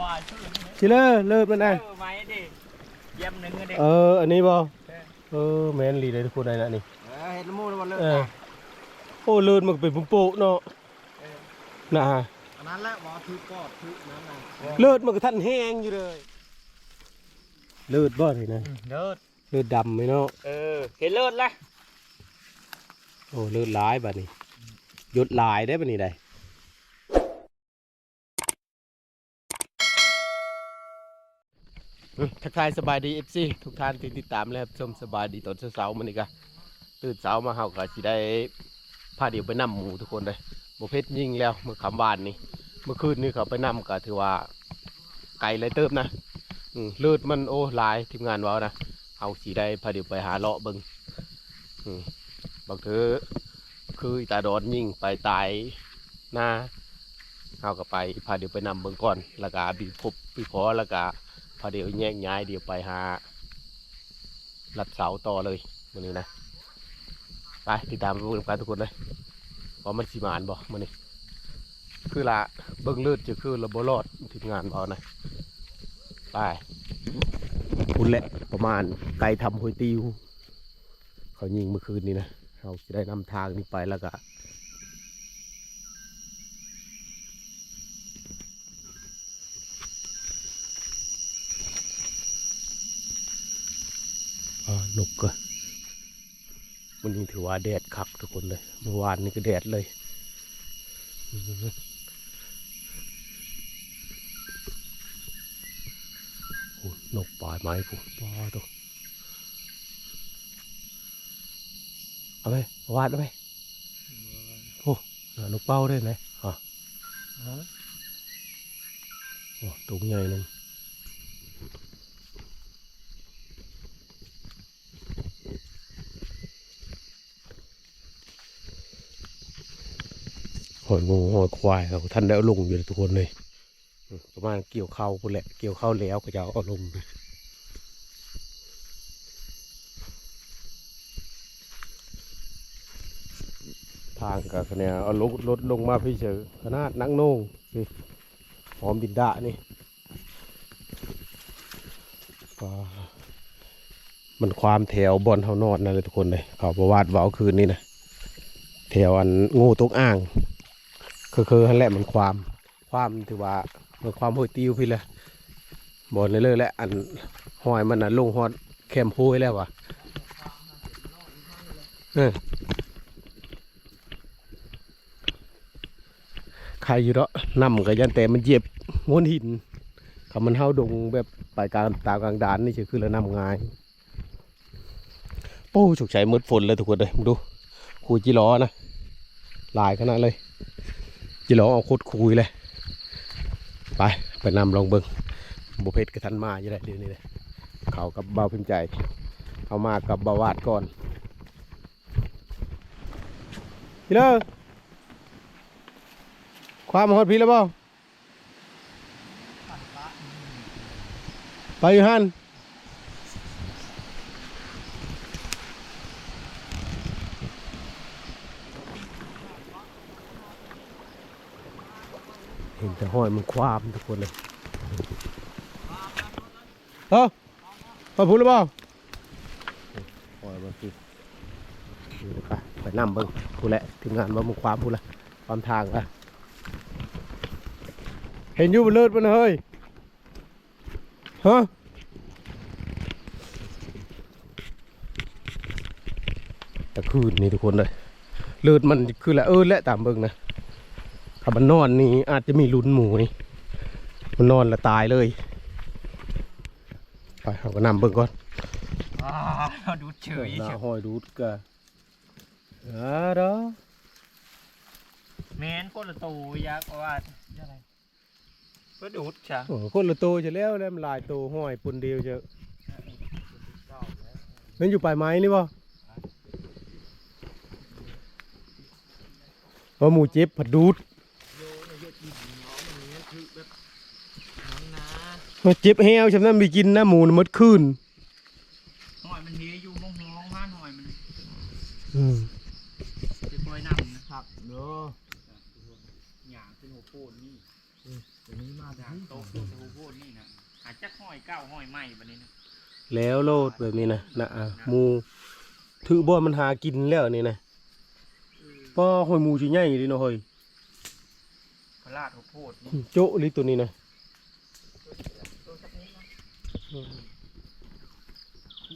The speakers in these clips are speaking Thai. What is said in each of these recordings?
ว่าชื่อนี่ชิเลอร์เลิศมันเอนะอไม้ดิเยี่ยมหนึ่งอะเด็กเออ อันนี้บ่เออแมนลีเลยทุกคนได้นะนี่ เออเห็ดละมูแล้ววันเลิกเออโอ้เลิศมันก็เป็นปุ่มโปะเนาะนะฮะ อันนั้นแหละว่าถือกอดถือนั้นน่ะเลิศมันก็ท่านแห้งอยู่เลย เลิศบ่นี่นะเลิศเลิศดำไหมเนาะเออเห็นเลิศละโอ้เลิศหลายบัดนี้หยดหลายได้บัดนี้ได้อืม ทักทายสบายดี FC ทุกท่านที่ติดตามและรับชมสบายดีตอนเช้าๆมื้อนี้ก็ตื่นเช้ามาเฮาก็สิได้พาเดี๋ยวไปนำหมูทุกคนเลยบ่เพชรยิงแล้วเมื่อคำวานนี้เมื่อคืนนี้เขาไปนำก็ถือว่าไกลเลยเติบนะอืเลือดมันโอ้ลายทีมงานเว้านะเอาสีได้พาเดี๋ยวไปหาเลาะเบิงบางเธอคือตาดอนยิงไปตายหน้าเอาก็ไปพาเดี๋ยวไปนำเบิงก่อนแล้วก็บีบพบบีบพอแล้วก็ พาเดี๋ยวแยกย้ายเดี๋ยวไปหาลัดเสาต่อเลยวันนี้นะไปติดตามไปเบิ่งกันทุกคนเลยว่ามันสีมานบ่มันนี้คือละเบิ่งเลือดจะคือระบบรอดทีมงานเอานะไปคุณแหละประมาณไกลทำหอยติวเขายิงเมื่อคืนนี้นะเราจะได้นำทางนี้ไปแล้วก็อ่า นกก็วันนี้ถือว่าแดดคักทุกคนเลย เมื่อวานนี้ก็แดดเลยโอ้นกปลายไม้ผมปลาตัวเอาไปวาดเอาไปโอ้น่ะนกเป้าได้ไหมฮะโอ้ตัวใหญ่นึง อยงูหอยควายเขาท่านได้ลงอยู่ทุกคนเลยประมาณเกี่ยวเข้าพุ่นแหละ เกี่ยวเข้าแล้วก็จะเอาลงทางกับคะแนนเอาลงรถลงมาพี่เฉยขนาดนังโน่งนี่หอมดินดะนี่ปลามันความแถวบอนเท่านอนนั่นเลยทุกคนเลยเขาประวัติเว้าคืนนี้นะแถวอันงูตกอ่าง คือคือแหละมันความ ความถือว่ามันความห้อยติวพี่ละบอลเลยเลยแหละอันหอยมันน่ะลงฮอดแคมโพยแล้ววะเออใครอยู่เนาะนำกับยันแต่มันเยียบงวนหินคำมันเฮาดงแบบไปกลางตากลางดานนี่คือละนำง่ายโอ้ฉุกใจมืดฝนเลยทุกคนเลยมึงดูคุยจีล้อนะหลายขนาดเลย จีล้อเอาโคตรคุยเลย ไปไปนำลองเบิงบุเพชรกับทันมาอยู่ได้เดี๋ยวนี้เลยเขากับเบาพิมพ์ใจเขามากับบาวาดก่อนพี่เลอความฮอดพี่แล้วเปล่ไปอยู่ฮัน แต่ห้อยมันความทุกคนเลยเออพอพูดหรือเปล่าปล่อยมันสินี่นะครับไปนำเบิ้งพูแหละทีมงานว่ามึงความพูดละความทางละเห็นอยู่บนเลิศมันเฮ้ยฮะแต่คืนนี่ทุกคนเลยเลือดมันคือละเออและตามเบิ้งนะ ถ้ามันนอนนี่อาจจะมีลุ้นหมูนี่มันนอนและตายเลย ไปเอาก็นำเบิ่งก่อนอ่าเราดูเฉยหน้าเฉยห้อยดูดกะอ่าดอแมนคนละตูยักษ์ว่าอะไรก็ดูดจ้ะโอ้คนละตัวจะแล้วแล้วมันหลายตัวห้อยปนเดียวจะนั่นอยู่ปลายไม้นี่บ่ว่าหมูเจ็บผัดดูด น้องนะ เจ็บแฮวฉันนั้นไปกินนะหมูน่ะหมดคืนหอยมันเฮียอยู่มองห้องห้านหอยมันอืมจะคอยนำนะครับเด้อหยางเป็นหัวโพนนี่ไปตัวนี้มาจากโตขึ้นจะพูดนี่นะอาจจะห้อยเก้าห้อยไม้บัดนี้นะแล้วโลดแบบนี้นะนะอะหมูถือบ่มันหากินแล้วนี่นะป้อหอยหมูสิใหญ่ดิเนาะเฮ้ยพลาดเขาพูดนี่โจ๊ะลิตัวนี้นะตัวสักนิดนะ คู่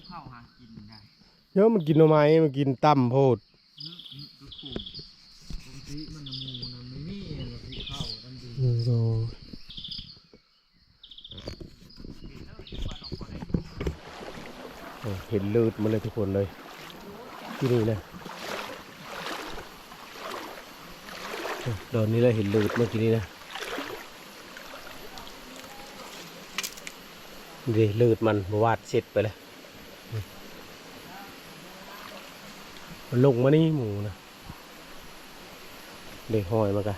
เข้าหากินได้เดี๋ยวมันกินหน่อไม้มันกินตั้มโอ้โอ้เห็นเลือดมาเลยทุกคนเลย ที่นี่นะตอนนี้เราเห็นเลือดเมื่อกี้นี้นะ นี่เลือดมันบวาดเสร็จไปแล้วอืมมันลงมานี่หมูนะเด็กหอยมากะ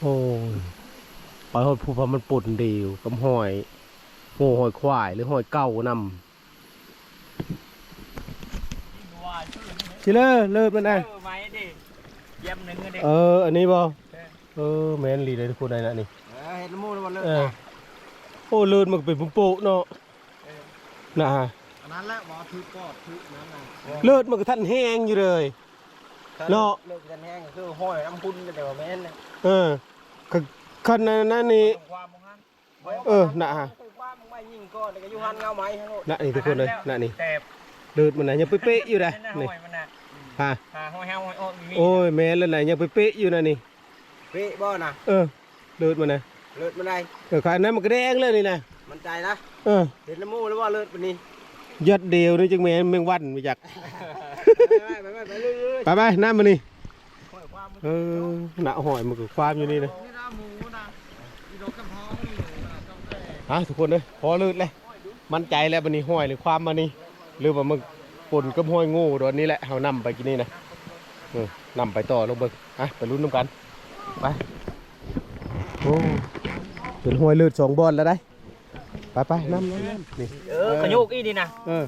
โอ้ยปล่อยหอยผู้พามันปุ่นเดียวกับหอยโง่หอยควายหรือหอยเก้านำชิเลอร์เลิศมันเอนะอไม้ดิเยี่ยมหนึ่งเด็กเอออันนี้บอเออแมนลีเลยทุกคนได้นะนี่เออเห็ ดละมูแล้ววันเลิกเออโอ้เลิศมันก็เป็นปุ่มโปะเนาะนะฮะอันนั้นแหละว่าถือปอดถือนั้นน่ะเลิศมันก็ท่านแห้งอยู่เลย เนาะ เลิกกันแห้งก็คือห้อยน้ำพุนแต่ว่าแม่นนะเออก็คันนั้นนั่นนี่ ความมองหันเออน่ะฮะคือว่ามึงไม่ยิงก้อนแต่ก็อยู่หันเงาไม้ทั้งหมดน่ะนี่ทุกคนเลยน่ะนี่แต่เลิศมันนะยังเป๊ะๆอยู่นะนั่นนี่ห้อยมันน่ะฮะหาห้อยเฮาห้อยโอ้มีโอ้ยแม่นแล้วนะยังเป๊ะๆอยู่นะนี่เป๊ะบ่น่ะเออเลิศมันนะ เลิศมันได้เออขายนั้นมันก็แดงเลยนี่นะมันใจนะเออเห็ดละมูแล้วว่าเลิศปานนี้ยัดเดียวนี่จังแม่นแมงวันไปจักไปไปไปไปเรื่อยไปไปน้ำมานี่ๆห้อยความมันเออหนาหอยมันก็ความอยู่นี่นะนี่นะหมูนะอีดอกกระเพรานี่นะต้องแก่ฮะทุกคนเลยพอเลิศเลยมั่นใจแล้วบันนี้ห้อยหรือความมานี่หรือว่ามันปนกับห้อยโง่ตอนนี้แหละเฮานำไปกินนี่นะเออนำไปต่อลงเบิกอะไปลุ้นน้ำกันไป โอ้เป็นห้อยเลือดสองบอลแล้วได้ ไปไปน้ำน้ำน้ำนี่ เออขยุกอีดีนะเออ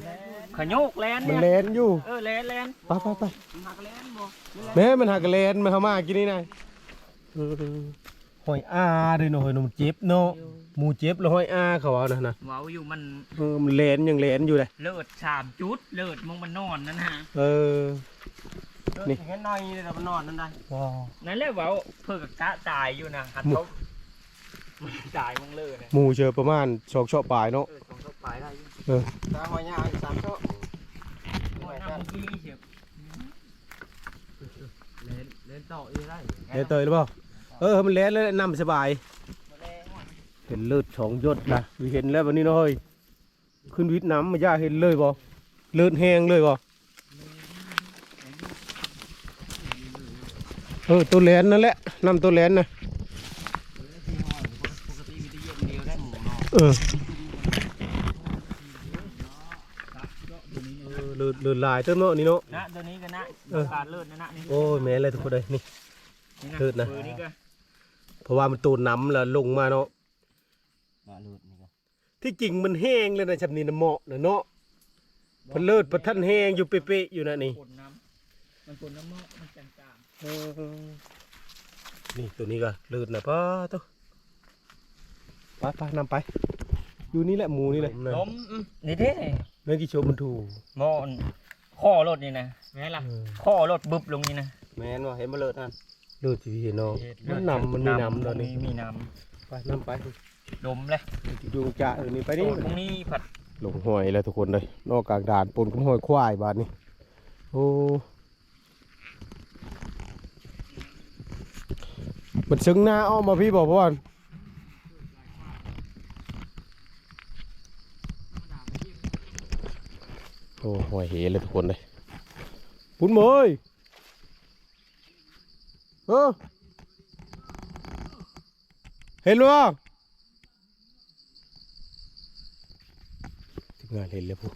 ขยุกแลนมันเนี่ยแลนอยู่ เออแลนแลนไปไปไปหักแล้นบ่แม่มันหักแลนมันเข้ามากินนี่นายเออหอยอาเด้เนาะหอยนมเจ็บเนาะหมูเจ็บแล้วหอยอาเขาเอานะนะเว้าอยู่มันเออมันแลนยังแลนอยู่เลยเลิศสามจุดเลิศมองมันนอนนั่นฮะเออ นี่นี่แค่น้อยนี่แต่มันนอนนั่นได้ว้าว นั่นแหละเว้าเพื่อกับกะตายอยู่นะหันเขา มันตายมองเลยนะหมูเจอประมาณสองชอบปลายเนาะเออของเขาไปได้อยู่เออตาหอยยาวอีกสามโต๊ะโอ้ยน้ำกี้เฉียบเล่นเล่นต่ออีกได้เห็นเตยหรือเปล่าเออมันแลนแล้วนำสบาย เห็นเลือดสองหยดนะวิเห็นแล้ววันนี้เนาะเฮ้ยขึ้นวิทย์น้ำมาย่าเห็นเลยบ่เลือดแห้งเลยบ่เออตัวแลนนั่นแหละนำตัวแลนนะ ปกติมีแต่เย็นเดียวได้หมู เออเลือดเลือดลายเติมเนาะนี่เนาะ นะตัวนี้ก็นะเออ การเลิศนะนะนี่โอ้ยแม่นเลยทุกคนเลยนี่ เลิศนะ เบอร์นี้ก็เพราะว่ามันตูนน้ำแล้วลงมาเนาะ มาลูดนี่ก็ที่จริงมันแห้งเลยนะชำนีนะเหมาะนะเนาะเพนเลิศเพนท่านแห้งอยู่เป๊ะๆอยู่นะนี่ปนน้ำมันปนน้ำมอกมันจางเออนี่ตัวนี้ก็เลิศนะป้าตัว ไปไปนำไป อยู่นี่แหละหมูนี่แหละๆล้มอืมนี่เท่เมื่อกี้โชว์มันถูกมอนข้อรถนี่นะแม่ล่ะเออข้อรถบึบลงนี่นะแม่นว่าเห็นมาเลิศนั่นเลิศที่เห็นเนาะมันนำมันมีนำตอนนี้มีน้ไปนำไปำลมเลยดูจ่าเออนี่ไปนี่ตรงนี้ผัดลงห้อยแล้วทุกคนเลยนอกกลางด่านปนกับห้อยควายบาดนี้โอ้มันซึ้งหน้าอ้อมมาพี่บอกพ่อ โอ้ห้อยเหเลยทุกคนเลยปุ้นเมยเออเห็นหรือเปล่าทีมงานเห็นแล้วพวก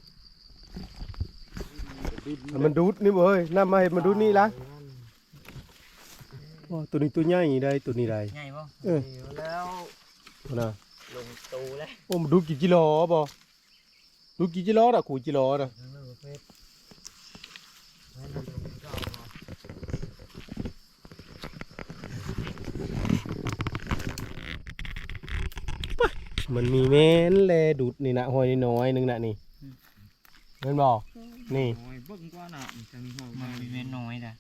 มันดูดนี่บ่เฮ้ยน้ำมาเห็นมันดูดนี่ละว้าวตัวนี้ตัวใหญ่ได้ตัวนี้ได้ไงบ่เออแล้วตัวน่ะลงตูเลยโอ้มันดูดกี่กิโลบ่ 루키지러라 고지러라 mình mì men lê đụt này nạ hồi nói nâng nạ nì nên bò nì เบิ่งกว่าน่ะมันจะมีหัวมันมีแม่น้อยจ้ะ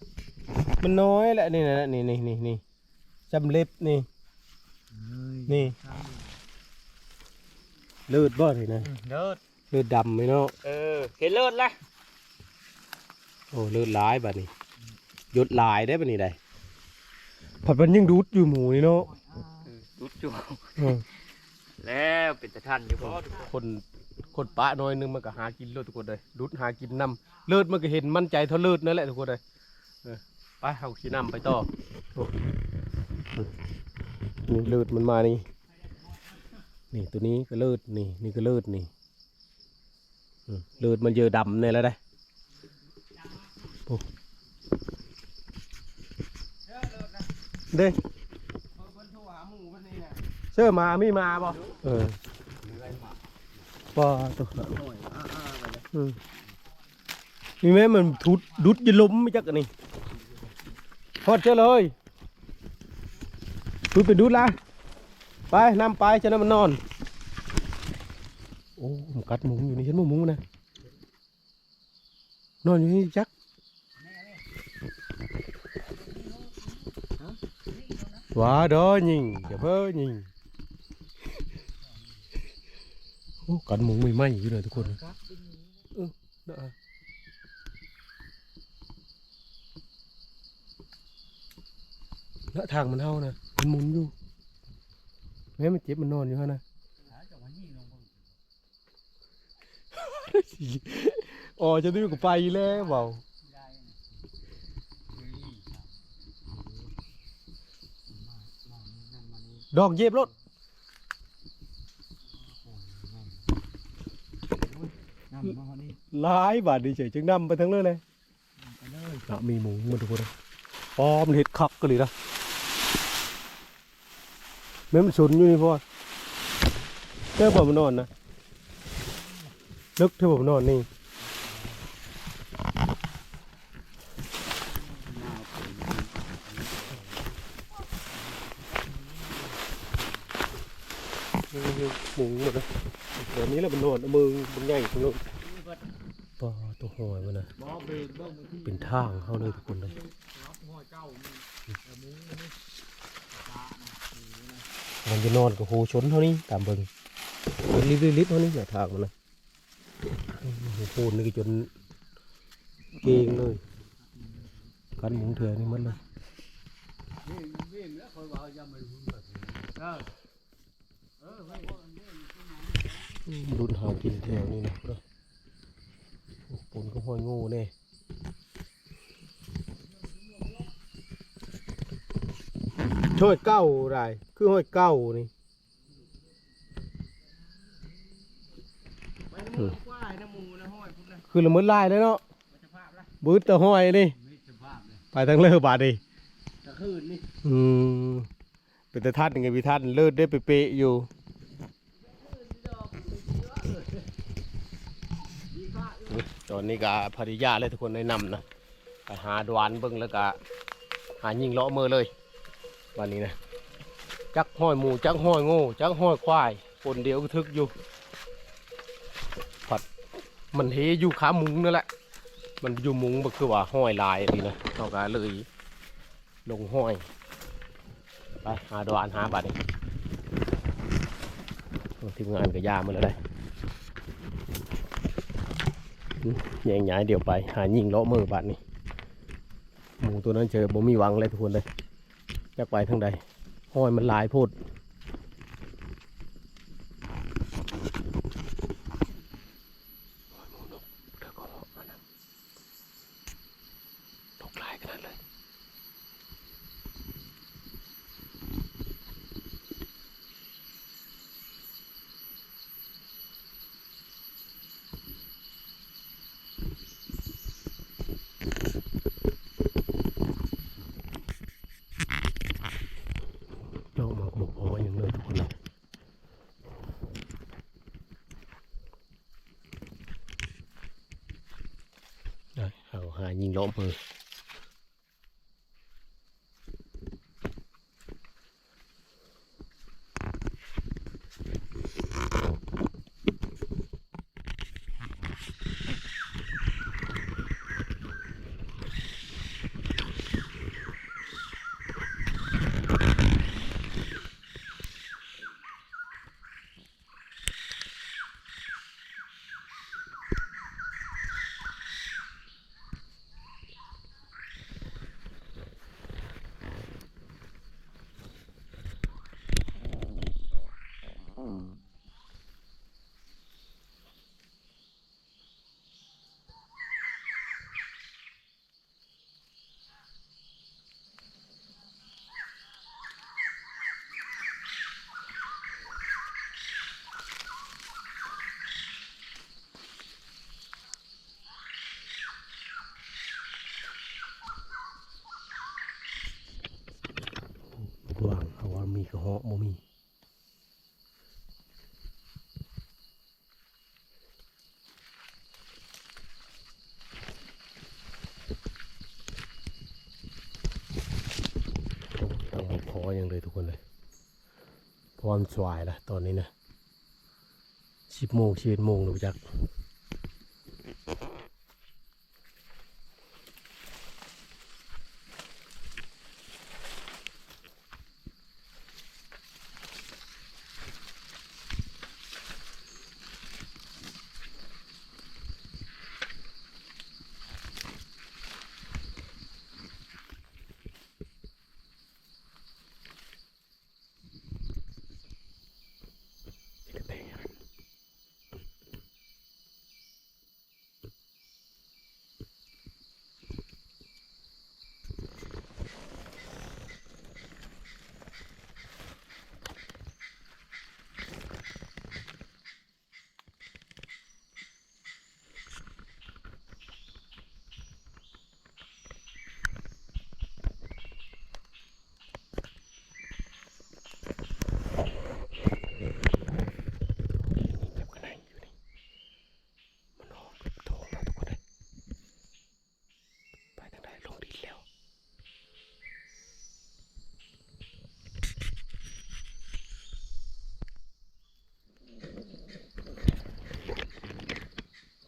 mình nói lại nè nè nè nè nè nè chăm lép nè นี่ เลิศบ่เลยนะ เลิศ เลือดดำไหมเนาะเออเห็นเลิศละโอ้เลือดหลายบัดนี้หยดหลายได้บัดนี้ได้ผัดมันยังดูดอยู่หมูนี่เนาะดุดจุเออแล้วเป็นตะทันอยู่พอคนคนปะน้อยนึงมันก็หากินเลือดทุกคนเลยดูดหากินน้ำเลือดมันก็เห็นมั่นใจเท่าเลือดนั่นแหละทุกคนเลยเออไปเอาขี้น้ำไปต่อโอ้นี่เลือดมันมานี่นี่ตัวนี้ก็เลือดนี่นี่ก็เลือดนี่อืมเลือดมันเยอะดำเนี่ยแล้วได้โอ้เด้เชื่อมาไม่มาบ่เออปลาตัวมีแม่มันทุดดุดจะล้มไม่จักอันนี่พอดเจอเลยทุดไปดุดละไปนำไปจะนำมันนอนอน กัดมุงอยู่นี่ฉันบ่หมุงนะนอนอยู่นี่จักว้าดอยิงอย่าเพ้อยิงโอ้กันหมุงไม่ไหมอยู่เลยทุกคนเออได้ละทางมันเท่านะมันมุนอยู่แม้มันเจ็บมันนอนอยู่ฮะนะ อ๋อจะด้กับไปแล้วเปล่าดอกเย็บรถน้านี่หลายบาทดีเฉยจึงนำไปทั้งเลยเลยก็มีหมูมาทุกคนนะปอมนเห็ดคักก็เลยนะแม่มันสนอยู่นี่พ่อเท่าผมนอนนะ ลึกเท่ผมนอนนี่หมูหมดนะเดี๋ยวนี้แหละมันนอนเอามือมันใหญ่ตรงนู้นปลาตัวหอยมันนะเป็นทางเข้าเลยทุกคนเลยเจ้านี่แต่มุ้งนี่มันจะนอนกับโหชนเท่านี้ตามเบิงเป็นลิบลิเท่านี้อย่าทางมันนะ อ้โหโคนนี่จนเก่งเลยกันหมุงเถื่อนี่มันเลยวิ่งแล้วคอยว่าอย่ามาลุ้นเออเออไม่รุนหากินแถวนี้นะเด้อโอ้ปนก็ห้อยง่แน่ห้อยเก้าไรคือห้อยเก้านี่ คือละเมิดลายเลยเนาะสภาพละบืดแตะห้อยนี่ไม่สภาพเลยไปทางเลือบาดดิตะคืนนี่อืมเป็นแต่ท่านยังไงพี่ท่านเลิศได้เป๊ะๆอยู่ตอนนี้ก็ภริยาเลยทุกคนได้นำนะไปหาดวานเบิ้งแล้วก็หายิงเลาะมือเลย วันนี้นะจักห้อยหมูจักห้อยโง่จักห้อยควายคนเดียวก็ทึกอยู่ผัด มันเฮอยู่ขามุงนั่นแหละ มันอยู่มุงก็คือว่าห้อยลายนี่นะเราก็เลย ลงห้อย ไปหาดวานหาบัตรทีมงานกับยามาแล้วได้อืมแยงย้ายเดี๋ยวไป หายิงเลาะมือบัตรนี่หมูตัวนั้นเจอบ่มีหวังเลยทุกคนเลยอยากไปทางใดห้อยมันลายโพดนกหลายขนาดเลย เนาะหมอกหมกพออย่างเลยทุกคนเลยได้เอาหา ยิงล้อมมือ กวางเอาว่า มีกระเหาะบ่มีต้องเอาพออย่างเลยทุกคนเลยพร้อมสวายละตอนนี้นะสิบโมงชีดโมงรู้จัก เก็บกันไหนอยู่นี่มันออกโถงแล้วทุกคนเลยไปทางใดลงดินแล้ว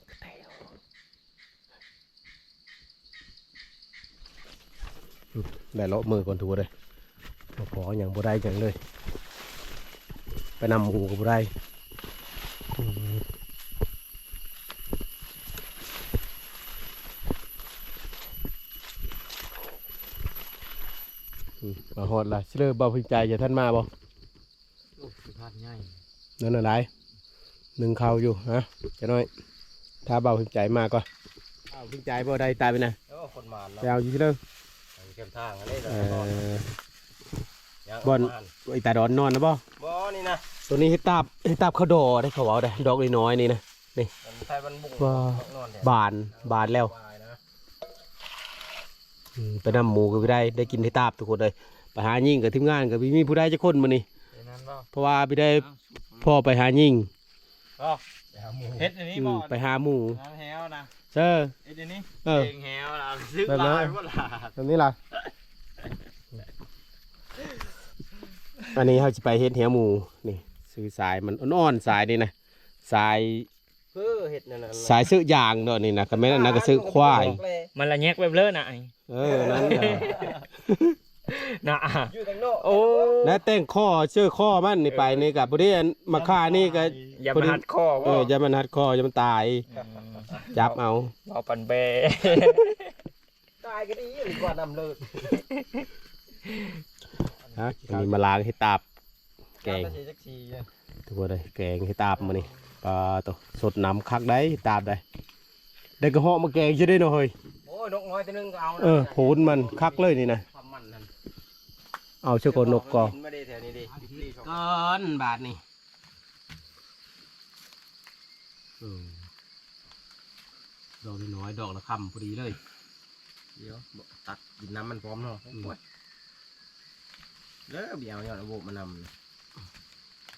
กระแตวอืม ได้เลาะมือก่อนทัวเลยมาขออย่างบ่ได้อย่างเลย ไปนำหมูกับบ่ได้อืมอืมมาฮอดละสิเลอบ่พึงใจจะท่านมาบ่โอ้สุภาพง่ายนั่นอะไรหนึ่งเขาอยู่ฮะจะน้อย ถ้าเบาพึงใจมาก็เบาพึงใจบ่ได้ตายไปนะแล้วคนมานไปเอาอยู่สิเลอ เก็บทางอันนี้เลเอ่ยอบ่อนไอตาดอนนอนนะบ่บ่นี่นะตัวนี้เฮ็ดตาบเฮ็ดตาบเขาดอได้เขาเอาได้ดอกน้อยๆนี่นะ มันไทยมันบุ้งว่า นอนเนี่ยบานบานแล้วบายนะอืมไปนำหมูก็ไม่ได้ได้กินให้ตาบทุกคนเลยไปหายิ่งกับทีมงานกับพี่มีผู้ใดจะคนมานี่เห็นนั้นบ่เพราะว่าพี่ได้พ่อไปหายิ่ง เฮ็ดอันนี้อืบ่มไปหาหมูน้ำแฮวนะเจ้อเฮ็ดอันนี้เออ เองแฮวล่ะซื้อแบบนั้นลายบ่ล่ะตรงนี้ล่ะ อันนี้เขาจะไปเฮ็ดเหียหมูนี่ซื้อสายมันอ่อนๆสายนี่นะสายเพื่อเฮ็ดนั่นน่ะสายซื้อยางเนาะนี่นะก็แม่นอันนั้นก็ซื้อควาย มันละแยกแบบเลอะน่ะไอ้เออนั่นน่ะ น่ะอยู่ทางโน้นโอ้และแต่งข้อเชื่อข้อมันนี่ไปนี่กับพอดีอันมาฆ่านี่ก็อย่ามาหัดคอเอว่าออย่ามันหัดคออย่ามันตาย จับเอาเอาปันเบ ตายก็ดีดีกว่าดำเลิศฮะอันนี้มาล้างให้ตาบแกงจักจักชีอะทุกคนเลยแกงให้ตาบมานี่ปลาตัวสดน้ำคักได้ตาบได้ได้กระเหาะมาแกงจะได้หน่อยโอ้ยนกน้อยตัวนึงก็เอานะเออโผนมันคักเลยนี่นะความมันนั่น เอาเชือกนกก็ไม่ได้แถวนี้ดิก้อนบาทนี่ดอกน้อยๆดอกละคำพอดีเลย เดี๋ยวบ่ตักดินน้ำมันพร้อมเนาะอืมโอ้ยแล้วเบี้ยวยอดระบบมานำเลย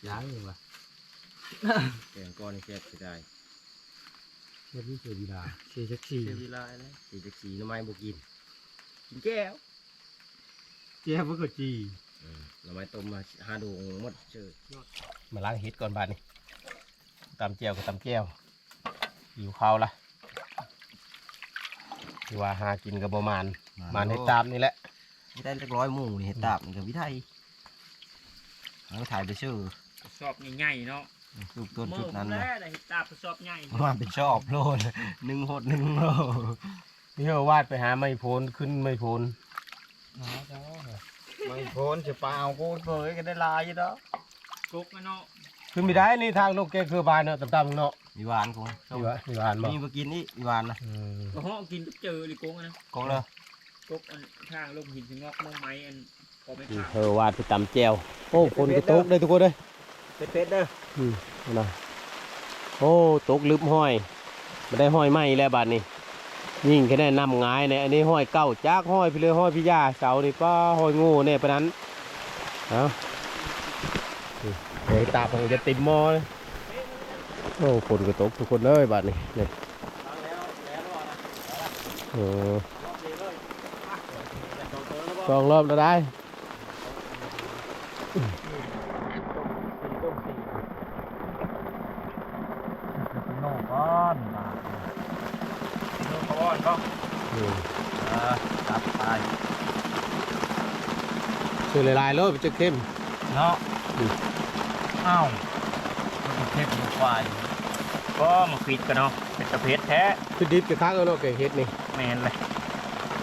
ย้ายเลยวะแกงก้อนนี่แซ่บสิได้เชือกนี่เชือกดีดาเชือกจักซี่เสียเวลาเลยสีจักสีหน้ำไม้บุกินกินแก้ว แก้วมันก็จีหน้ำไม้ต้มมาหาดูหมดเจอมาล้างเห็ดก่อนบาทนี่ตำแก้วกับตำแก้วหิวข้าวละที่ว่าหากินกับประมาณมานเห็ดตามนี่แหละไม่ได้เล็กร้อยหมู่นี่เห็ดตาบนี่กับวิไทยเอาไปถ่ายไปชื่อกระสอบใหญ่ๆเนาะลูกต้นเมื่ชุอดนั้นแรนะกได้เห็นตากระสอบใหญ่มาเป็นชอบโลดหนึ่งหดหนึ่งโลนี่เราวาดไปหาไม้โพนขึ้นไม้โพน ไม่พ้นจะปลาเอากูเผยกันได้ลายอยู่แล้วกกนะเนาะขึ้นไม่ได้นี่ทางนกแกคือบานเนาะต่ำๆเนาะมีหวานคงมีหวานมีหวานบ่มีมากินนี่มีหวานนะอืมก็ห้องกินเจอดิโกงอะนะกงเลยกกอันข้างลงหินสิงอกมองไม้อันพอไม่นี่ผ่านเธอวาดไปตำแจวโอ้ฝนก็ตกเลยทุกคนเลยเป็ดเป็ดเด้ออืมเอานะโอ้ตกลึบห้อยมาได้ห้อยไหมแล้วบาดนี้ ยิ่งแค่ได้นำงายเนี่ยอันนี้ห้อยเก้าจากห้อยพี่เลยห้อยพี่ยาเสานี่ป้าห้อยงูเนี่ยปะนั้นเอานี่เฮ้ยตาผมจะติดมอเลยโอ้ฝนก็ตกทุกคนเลยบาดนี้เนี่ยโอ้สองรอบแล้วได้ โน่ก้อนมา ลูกเขาอ่อนก็ อืม เออจับไป คือหลายๆรสมันจะเข้ม เนาะอืม อ้าวมันเทพมันควายก็มาฟิตกันเนาะเป็นตะเพชรแท้คือดิบจะค้างเอาเนาะแกงเฮ็ดนี่แมนเลย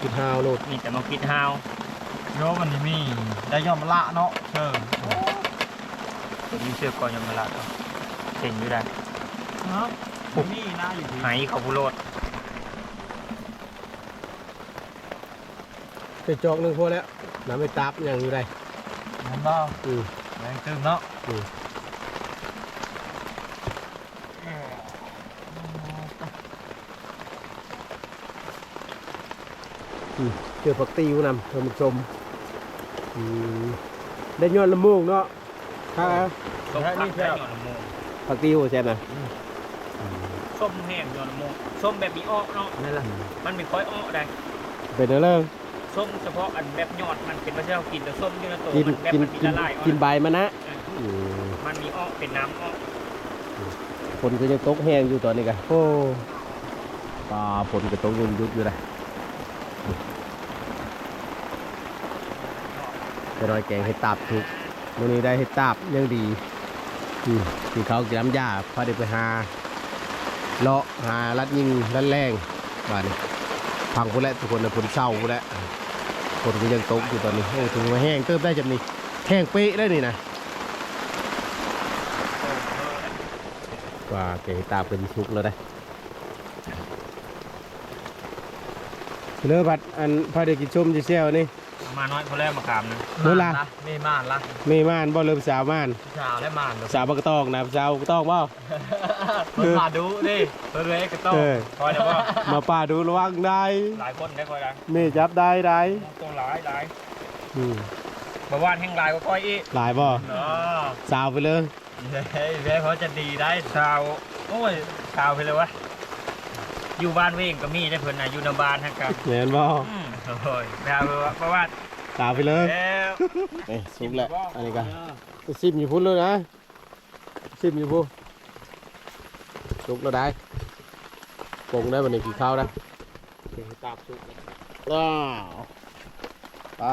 กินฮาวโลดนี่แต่มาฟิตฮาวโยมันนี่มีได้ยอมละเนาะเออมีเสื้อก่อนยังมาละก็เก่งอยู่ได้เนาะนี่นะอยู่ที่ไหเขาบุโรดจะจอกหนึงพอแล้ว น้ำไม่ตับอย่างอยู่ได้มันเนาะอืมแรงตึงเนาะอืมเจอผักติวนำท่านผู้ชมอืมได้ยอดละมุงเนาะถ้าต้มผักได้หย่อนละโมงผักติวแซ่บนะส้มแห้งหย่อนละโมงส้มแบบมีอ้อเนาะนี่แหละมันมีค่อยอ้อได้เป็นอะไร ส้มเฉพาะอันแบบยอดมันเป็นพระเจ้ากินแต่ส้มอยูในาโตวกินมันแบบกินมันมีกินละลายอ้อกินใบมันนะเอออืมมันมีอ้อเป็นน้ำอ้อฝนก็ยังตกแห้งอยู่ตอนนี้กันโอ้ปลาฝนก็ตกยุนยุดอยู่เลยจะรอยแกงให้ตับถูกมื้อนี้ได้ให้ตับยังดีอืมกินเขาวกินน้ำยาพอได้ไปหาเลาะหารัดยิงรัดแรงบ้านนี้พังพุ่นแหละทุกคนนะฝนเศร้าพุ่นแหละ ฝนก็ยังตกอยู่ตอนนี้โอ้ถึงมาแห้งเติมได้จำนี้แห้งเป๊ะได้นี่นะว่าแกงให้ตับเป็นชุกแล้วได้เลือบัดอันพาเด็กกินชมจะเชี่ยวนี่มาน้อยพอแล้วมาขามนะเวลามีม่านละไม่ม่านบ่เริ่มสาวม่านชาวและม่านเด้อสาวบักตองนะสาวบักตองบ่เพิ่นมาดูดิเพิ่นเลยก็ต้องเออคอยแล้วก็มาป่าดูระวังได้หลายคนได้คอยได้ไม่จับได้ได้ตัวห ลายหลายอืมบ่ว่านแห่งหลายก็คอยอีกหลายบ่เนาะสาวไปเลยเฮ้ยเฮ้ยเขาจะดีได้ชาวโอ้ยชาวไปเลยวะอยู่บ้านเวงก็มีได้เพิ่นน่ะอยู่ในบ้านทั้งกันแม่นบ่อืมโอ้ยดาวเพราะว่าสาวไปเลยแล้วเอ้ยสุกแล้วอันนี้ก็ซิมอยู่พุ่นเลยนะซิมอยู่พุ่นสุกแล้วได้ปรุงได้บัดนี้กินข้าวได้เก่งตาบสุกว้าว ไป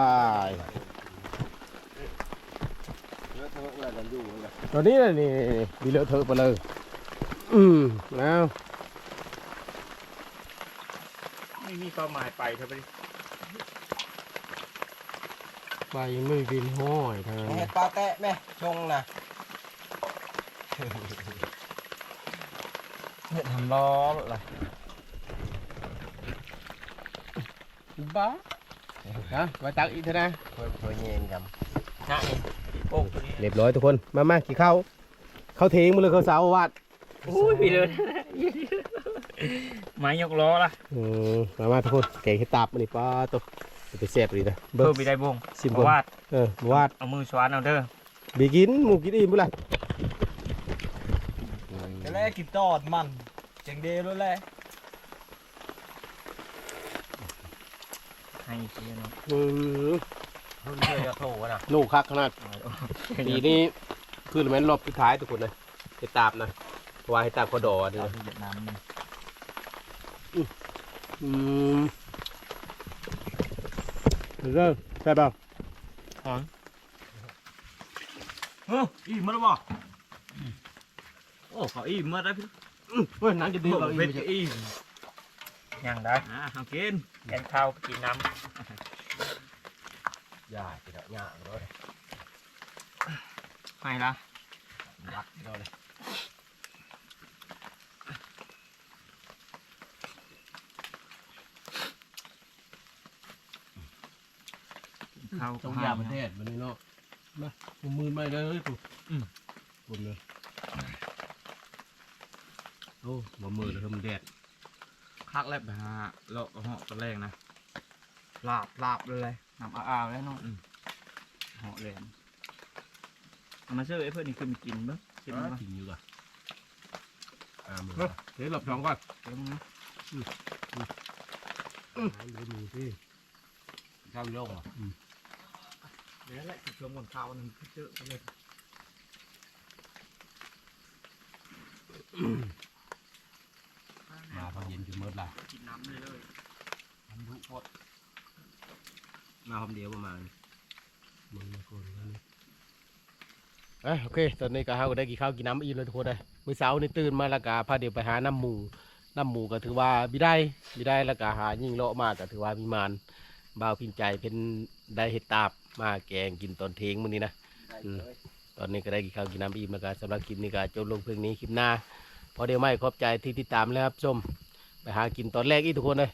ตอนนี้น่ะนี่ดีเลอะเทอะไปเลย อืมแล้วไม่มีความหมายไปเท่าไปไปมือบินห้อยทางนั้นเห็ดปลาแตะแม่ชงนะเห็ดทำล้อเลยบ้า นะไปตักอีกเถอะนะเพื่อเพื่อเย็นครับนะนี่โอ้ตัวนี้เรียบร้อยทุกคน มามากี่ข้าวข้าวเทงมาเลยข้าวสาววัดอุ้ยพี่เลยไม้ยกล้อละอืมมามาทุกคนแกงเห็ดตับอันนี้ป้าตัวไปเสียบดีนะเบิเพิ่ร์มไปได้บงซิมเพก่อราะนว่าเออวาดเอามือสวานเอาเด้อบีกินหมูกินอิ่มบุล่ะจะแลกกินตอดมันจังเดรู้แหละ ให้เสียเนาะอืมเพิ่งเคยจะโทรนะลูกคักขนาดปีนี้คือแม่นรอบสุดท้ายทุกคนเลยเห็ดตับนะเพราะว่าเห็ดตับเขาดอนี่เอานะที่เวียดนามนี่อืมเริ่มใช่เปล่าเฮ้ยอีมาแล้วบ่โอ้เขาอีมาได้พี่เฮ้ยหนังจะดีเดืกอว่าอีเวกทอี ยังได้อ่าเอากินแกนข้าวก็กินน้ยาจิตะยาเลยำไม่ละวัดเราเลยข้าวต้องยาประเทศมันนี่เนาะมาผมมือไม่เลยเฮ้ยกูอืมผมเลยโอ้บ่มือเลยมันแดด คักแล้วไปหาเลาะเหาะตอนแรกนะลาบลาบเลยน้ำอ้าวๆแล้วเนาะเหาะแหลมเอามาเชื่อไอ้เพื่อนนี่คือมีกินเบ้งกินอ่าบ้างกินอยู่ก่อนอ่ามือเฮ้ยหลบสองก่อนเดี๋ยวมึงนะหายเลยมือสิข้าวโยกอะเดี๋ยวแหละจุดรวมบนข้าวนึงเจอเลยมาพอ เย็นจนมืดละกินน้ำเลยเลยทำทุกพดมาคำเดียวประมาณมือมาก่อนแล้วนี่เอ้ยโอเค ตอนนี้ก็เฮาก็ได้กินข้าวกินน้ำอิ่มเลยทุกคนเลยมื้อเช้านี่ตื่นมาแล้วก็พาเดี๋ยวไปหาน้ำหมูน้ำหมูก็ถือว่าบิได้บิได้แล้วก็หายิ่งเลาะมากก็ถือว่ามีมานบ่าวพิมพ์ใจเป็นได้เห็ดตาบมาแกงกินตอนเทยงมื้อนี้นะอืมตอนนี้ก็ได้กินข้าวกินน้ำอิ่มแล้วก็สำหรับคลิปนี้ก็จบลงเพียงนี้คลิปหน้าพอเดี๋ยวไม่ขอบใจที่ติดตามแล้วครับชมไป หากินตอนแรกอีกทุกคนเลย